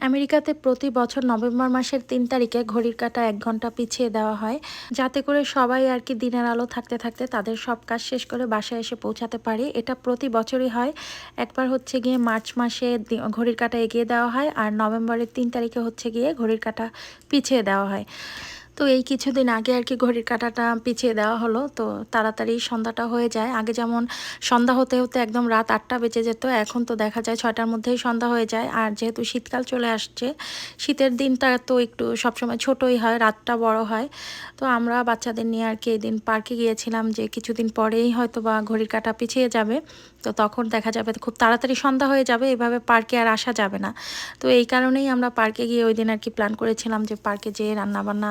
আমেরিকাতে প্রতি বছর নভেম্বর মাসের তিন তারিখে ঘড়ির কাটা এক ঘণ্টা পিছিয়ে দেওয়া হয়। যাতে করে সবাই আর কি দিনের আলো থাকতে থাকতে তাদের সব কাজ শেষ করে বাসায় এসে পৌঁছাতে পারে। এটা প্রতি বছরই হয়। একবার হচ্ছে গিয়ে মার্চ মাসে ঘড়ির কাটা এগিয়ে দেওয়া হয় আর নভেম্বরের তিন তারিখে হচ্ছে গিয়ে ঘড়ির কাটা পিছিয়ে দেওয়া হয়। তো এই কিছুদিন আগে আর কি ঘড়ির কাঁটাটা পিছিয়ে দেওয়া হলো, তো তাড়াতাড়ি সন্ধ্যাটা হয়ে যায়। আগে যেমন সন্ধ্যা হতে হতে একদম রাত আটটা বেজে যেত, এখন তো দেখা যায় ছয়টার মধ্যেই সন্ধ্যা হয়ে যায়। আর যেহেতু শীতকাল চলে আসছে, শীতের দিনটা তো একটু সবসময় ছোটই হয়, রাতটা বড় হয়। তো আমরা বাচ্চাদের নিয়ে আর কি এই দিন পার্কে গিয়েছিলাম যে কিছুদিন পরেই হয়তো বা ঘড়ির কাঁটা পিছিয়ে যাবে। তো তখন দেখা যাবে খুব তাড়াতাড়ি সন্ধ্যা হয়ে যাবে, এভাবে পার্কে আর আসা যাবে না। তো এই কারণেই আমরা পার্কে গিয়ে ওই দিন আর কি প্ল্যান করেছিলাম যে পার্কে যেয়ে রান্নাবান্না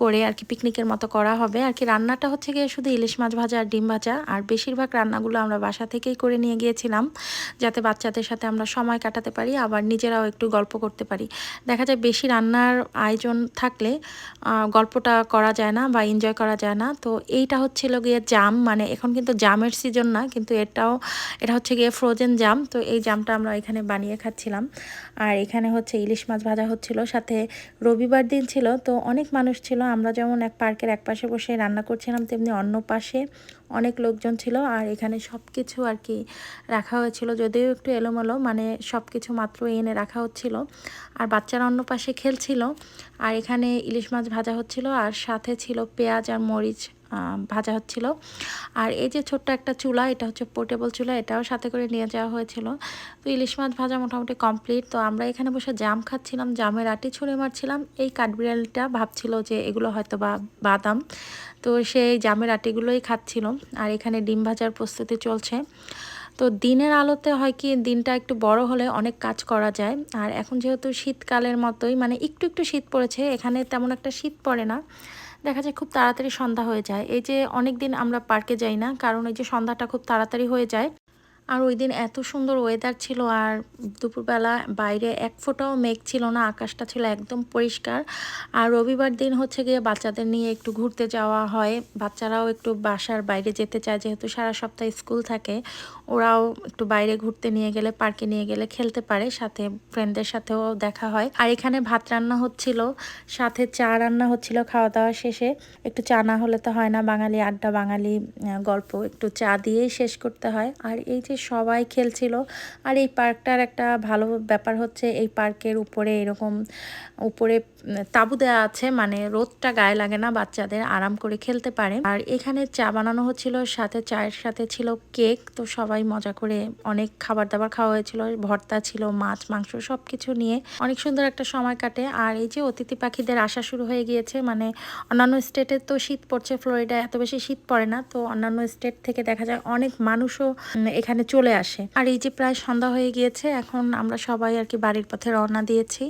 করে আর কি পিকনিকের মতো করা হবে। আর কি রান্নাটা হচ্ছে গিয়ে শুধু ইলিশ মাছ ভাজা আর ডিম ভাজা। আর বেশিরভাগ রান্নাগুলো আমরা বাসা থেকেই করে নিয়ে গিয়েছিলাম, যাতে বাচ্চাদের সাথে আমরা সময় কাটাতে পারি, আবার নিজেরাও একটু গল্প করতে পারি। দেখা যায় বেশি রান্নার আয়োজন থাকলে গল্পটা করা যায় না বা এনজয় করা যায় না। তো এইটা হচ্ছিল গিয়ে জাম মানে এখন কিন্তু জামের সিজন না, কিন্তু এটাও, এটা হচ্ছে গিয়ে ফ্রোজেন জাম। তো এই জামটা আমরা এখানে বানিয়ে খাচ্ছিলাম। আর এখানে হচ্ছে ইলিশ মাছ ভাজা হচ্ছিল, সাথে রবিবার দিন ছিল। তো অনেক মানুষ ছিল আমরা যেমন এক পার্কের এক পাশে বসে রান্না করছিলাম, তেমনি অন্য পাশে অনেক লোকজন ছিল আর এখানে সব কিছু আর কি রাখা হয়েছিল। যদিও একটু এলোমেলো মানে সব কিছু মাত্র এনে রাখা হচ্ছিল। আর বাচ্চারা অন্য পাশে খেলছিল। আর এখানে ইলিশ মাছ ভাজা হচ্ছিল আর সাথে ছিল পেঁয়াজ আর মরিচ। ভাজা হচ্ছিল। আর এই যে ছোট্ট একটা চুলা, এটা হচ্ছে পোর্টেবল চুলা, এটাও সাথে করে নিয়ে যাওয়া হয়েছিল। তো ইলিশ মাছ ভাজা মোটামুটি কমপ্লিট তো আমরা এখানে বসে জাম খাচ্ছিলাম, জামের আটি ছুঁড়ে মারছিলাম। এই কাঠবিড়ালিটা ভাবছিল যে এগুলো হয়তো বা বাদাম। তো সেই জামের আটিগুলোই খাচ্ছিল। আর এখানে ডিম ভাজার প্রস্তুতি চলছে। তো দিনের আলোতে হয় কি, দিনটা একটু বড় হলে অনেক কাজ করা যায়। আর এখন যেহেতু শীতকালের মতোই মানে একটু একটু শীত পড়েছে, এখানে তেমন একটা শীত পড়ে না। দেখা যায় খুব তাড়াতাড়ি সন্ধ্যা হয়ে যায়। এই যে অনেক দিন আমরা পার্কে যাই না, কারণ এই যে সন্ধ্যাটা খুব তাড়াতাড়ি হয়ে যায়। আর ওই দিন এত সুন্দর ওয়েদার ছিল আর দুপুরবেলা বাইরে এক ফোঁটাও মেঘ ছিল না, আকাশটা ছিল একদম পরিষ্কার। আর রবিবার দিন হচ্ছে গিয়ে বাচ্চাদের নিয়ে একটু ঘুরতে যাওয়া হয়। বাচ্চারাও একটু বাসার বাইরে যেতে চায়, যেহেতু সারা সপ্তাহ স্কুল থাকে। ওরাও একটু বাইরে ঘুরতে নিয়ে গেলে, পার্কে নিয়ে গেলে খেলতে পারে, সাথে ফ্রেন্ডদের সাথেও দেখা হয়। আর এখানে ভাত রান্না হচ্ছিল, সাথে চা রান্না হচ্ছিল খাওয়া দাওয়া শেষে। একটু চা না হলে তো হয় না, বাঙালি আড্ডা, বাঙালি গল্প। একটু চা দিয়েই শেষ করতে হয়। আর এই যে সবাই খেলছিল। আর এই পার্কটার একটা ভালো ব্যাপার হচ্ছে এই পার্কের উপরে এরকম উপরে তাঁবু দেওয়া আছে মানে রোদটা গায়ে লাগে না বাচ্চাদের আরাম করে খেলতে পারে। আর এখানে চা বানানো হচ্ছিল সাথে চায়ের সাথে ছিল কেক তো সবাই মজা করে অনেক খাবার দাবার খাওয়া হয়েছিল ভর্তা ছিল মাছ মাংস সব কিছু নিয়ে। অনেক সুন্দর একটা সময় কাটে। আর এই যে অতিথি পাখিদের আসা শুরু হয়ে গিয়েছে মানে অন্যান্য স্টেটে তো শীত পড়ছে ফ্লোরিডা এত বেশি শীত পড়ে না তো অন্যান্য স্টেট থেকে দেখা যায় অনেক মানুষও উম, এখানে চলে আসে। আর এই যে প্রায় সন্ধ্যা হয়ে গিয়েছে, এখন আমরা সবাই আর কি বাড়ির পথে রওনা দিয়েছি।